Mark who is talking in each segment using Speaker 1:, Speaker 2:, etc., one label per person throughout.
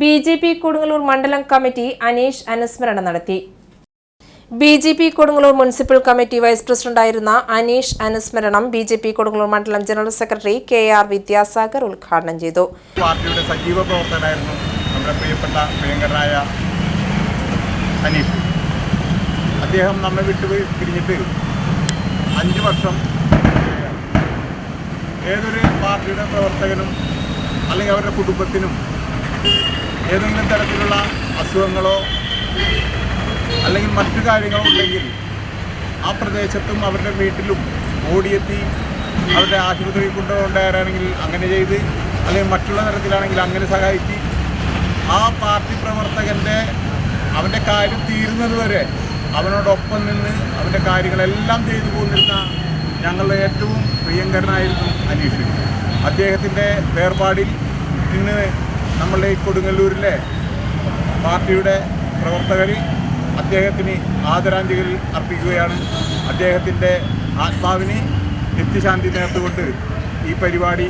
Speaker 1: B J P Kodungallur മണ്ഡലം committee Aneesh അനുസ്മരണം നടത്തി. B J P Kodungallur municipal committee vice പ്രസിഡന്റായിരുന്ന അനീഷ് അനുസ്മരണം ബി ജെ പി കൊടുങ്ങല്ലൂർ മണ്ഡലം general secretary K R Vidyasagar ഉദ്ഘാടനം ചെയ്തു.
Speaker 2: പാർട്ടിയുടെ സജീവ പ്രവർത്തകനായിരുന്നു നമ്മുടെ പ്രിയപ്പെട്ട പ്രിയങ്കരനായ അനീഷ്. അദ്ദേഹം നമ്മെ വിട്ടുപിരിഞ്ഞിട്ട് അഞ്ച് വർഷം ഏതൊരു പാർട്ടിയുടെ പ്രവർത്തകനും അല്ലെങ്കിൽ അവരുടെ കുടുംബത്തിനും ഏതെങ്കിലും തരത്തിലുള്ള അസുഖങ്ങളോ അല്ലെങ്കിൽ മറ്റു കാര്യങ്ങളോ ഉണ്ടെങ്കിൽ ആ പ്രദേശത്തും അവരുടെ വീട്ടിലും ഓടിയെത്തി അവരുടെ ആശുപത്രിയിൽ കൊണ്ടുകൊണ്ടുവരാണെങ്കിൽ അങ്ങനെ ചെയ്ത് അല്ലെങ്കിൽ മറ്റുള്ള തരത്തിലാണെങ്കിൽ അങ്ങനെ സഹായിച്ച് ആ പാർട്ടി പ്രവർത്തകന്റെ അവന്റെ കാര്യം തീരുന്നതുവരെ അവനോടൊപ്പം നിന്ന് അവന്റെ കാര്യങ്ങളെല്ലാം ചെയ്തു പോന്നിരുന്ന ഞങ്ങളുടെ ഏറ്റവും പ്രിയങ്കരനായിരുന്നു അനീഷ്. അദ്ദേഹത്തിന്റെ വേർപാടിൽ ഇന്ന് നമ്മളുടെ ഈ കൊടുങ്ങല്ലൂരിലെ പാർട്ടിയുടെ പ്രവർത്തകരിൽ അദ്ദേഹത്തിന് ആദരാഞ്ജലികൾ അർപ്പിക്കുകയാണ്. അദ്ദേഹത്തിന്റെ ആത്മാവിന് നിത്യശാന്തി നേർത്തുകൊണ്ട് ഈ പരിപാടി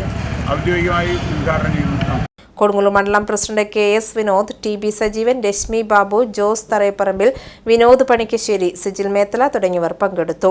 Speaker 2: ഔദ്യോഗികമായി ഉദ്ഘാടനം ചെയ്യുന്നു.
Speaker 1: കൊടുങ്ങല്ലൂർ മണ്ഡലം president K S Vinod T B Sajeevan Reshmi Babu Jose Tharayapparambil Vinod Panikkassery Sijil Methala തുടങ്ങിയവർ പങ്കെടുത്തു.